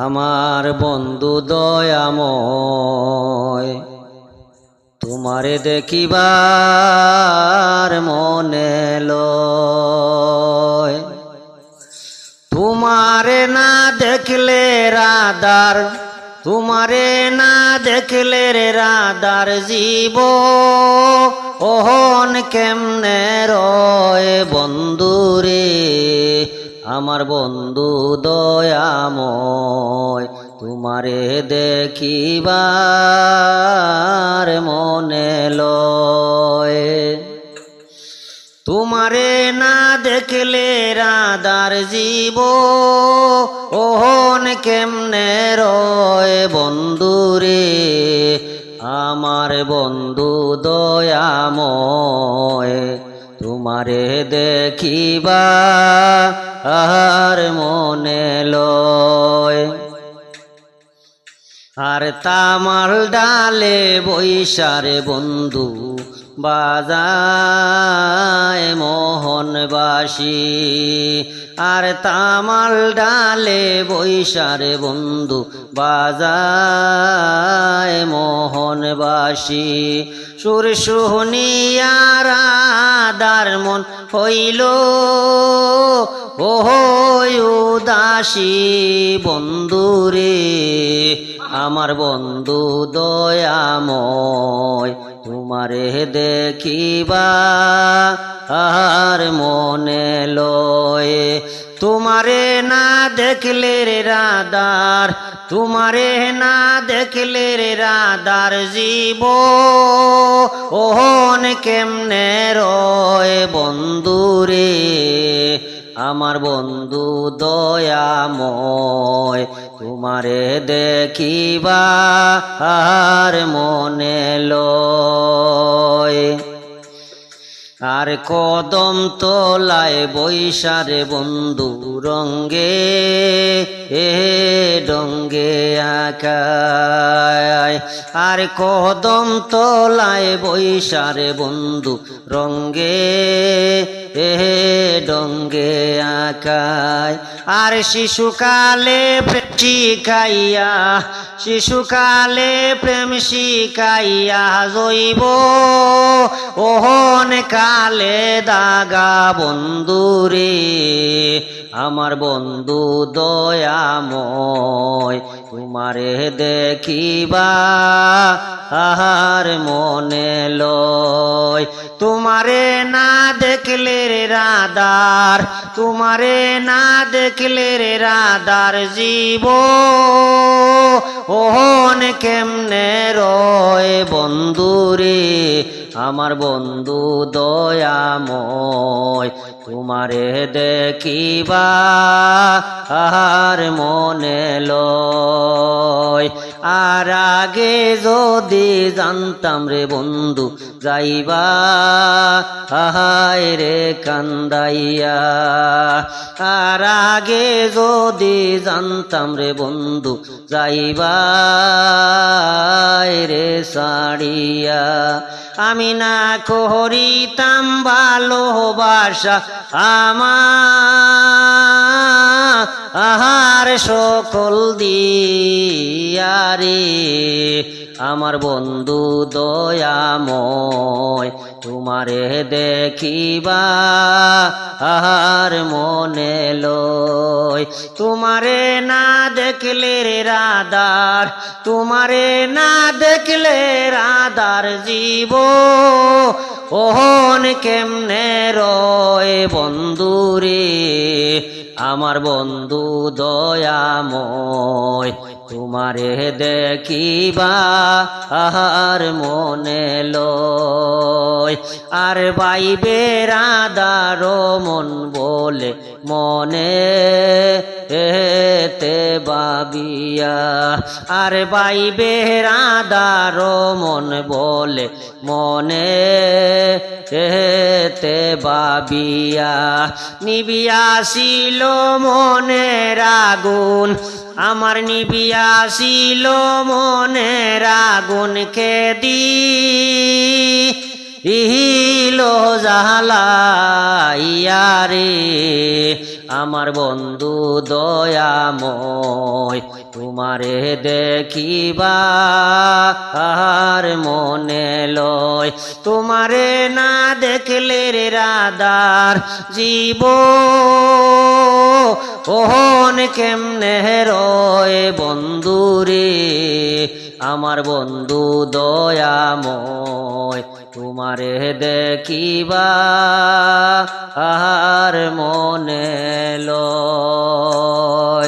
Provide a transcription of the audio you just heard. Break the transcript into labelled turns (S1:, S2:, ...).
S1: আমার বন্ধু দয়াময়, তোমারে দেখিবার মনে লয়। তোমারে না দেখলে রাদার তোমারে না দেখলে রে রাদার জীব, ওহন কেমনে রয় বন্ধুরে? আমার বন্ধু দয়াময়, তোমারে দেখিবার মনে লয়। তোমারে না দেখলে রাদার জীব, ওহন কেমনে রয় বন্ধুরে আমার বন্ধু দয়াময় তোমারে দেখিবা আর মনে লয়। আর তামাল ডালে বৈশারে বন্ধু বাজায় মোহনবাসী। আর তামাল ডালে বৈশারে বন্ধু বাজায় মোহনবাসী। সুর শুনিয়ার আদার মন হইল উদাসী বন্ধুরে আমার বন্ধু দয়াময় তোমারে দেখিবা আর মনে লয় তোমারে না দেখলে রে রাদার, তোমারে না দেখলে রে রাদার জীব। ওহন কেমনে রয় বন্ধুরে আমার বন্ধু দয়াময়। তোমারে দেখিবা আর মনে লয়। আর কদম তোলায় বৈশারে বন্ধু রঙ্গে, এ ডঙ্গে আকায়। আর কদম তোলায় বৈশারে বন্ধু রঙ্গে, এ ডঙ্গে আকায় আর শিশুকালে প্রেম শিখাইয়া, শিশুকালে প্রেম শিখাইয়া জৈব ওহন কালে দাগা বন্ধুরে, আমার বন্ধু দয়াময়, তোমারে দেখিবা আহার মনে লয়। তোমারে না দেখলে রাদার তোমারে না দেখলে রে রাদার জীব। ওহন কেমনে রয় বন্ধুরে আমার বন্ধু দয়াময়, তোমারে দেখিবা আর মনে লয়। আর আগে যদি জানতাম রে বন্ধু, যাইবা হায় রে কান্দাইয়া। আর আগে যদি জানতাম রে বন্ধু, যাইবা রে সাড়িয়া। আমি না করিতাম ভালোবাসা আমার। আহার সকল দিয়ারে, আমার বন্ধু দয়াময়, তোমারে দেখিবা আহার মনে লয়। তোমারে না দেখলে রে রাদার তোমারে না দেখলে রাদার জীব। ওহন কেমনে রয় বন্ধুরে আমার বন্ধু দয়াময়, তোমারে দেখিবা আহার মনে লয়। আর বাইবে দার মন বলে মনে এতে বাবিয়া আর বাই রাদার মন বলে মনে এতে বাবিয়া নিবিয়াছিল মনের আগুন, আমার নিবিয়াছিল মনের আগুন খেদি। ইহিলো জাহালাইয়া রে আমার বন্ধু দয়াময়, তোমারে দেখিবা আর মনে লয়। তোমারে না দেখলে রে রাদার জীব, ওহন কেমনে রয় বন্ধুরে? আমার বন্ধু দয়াময় তোমারে দেখিবা আর মনে লয়।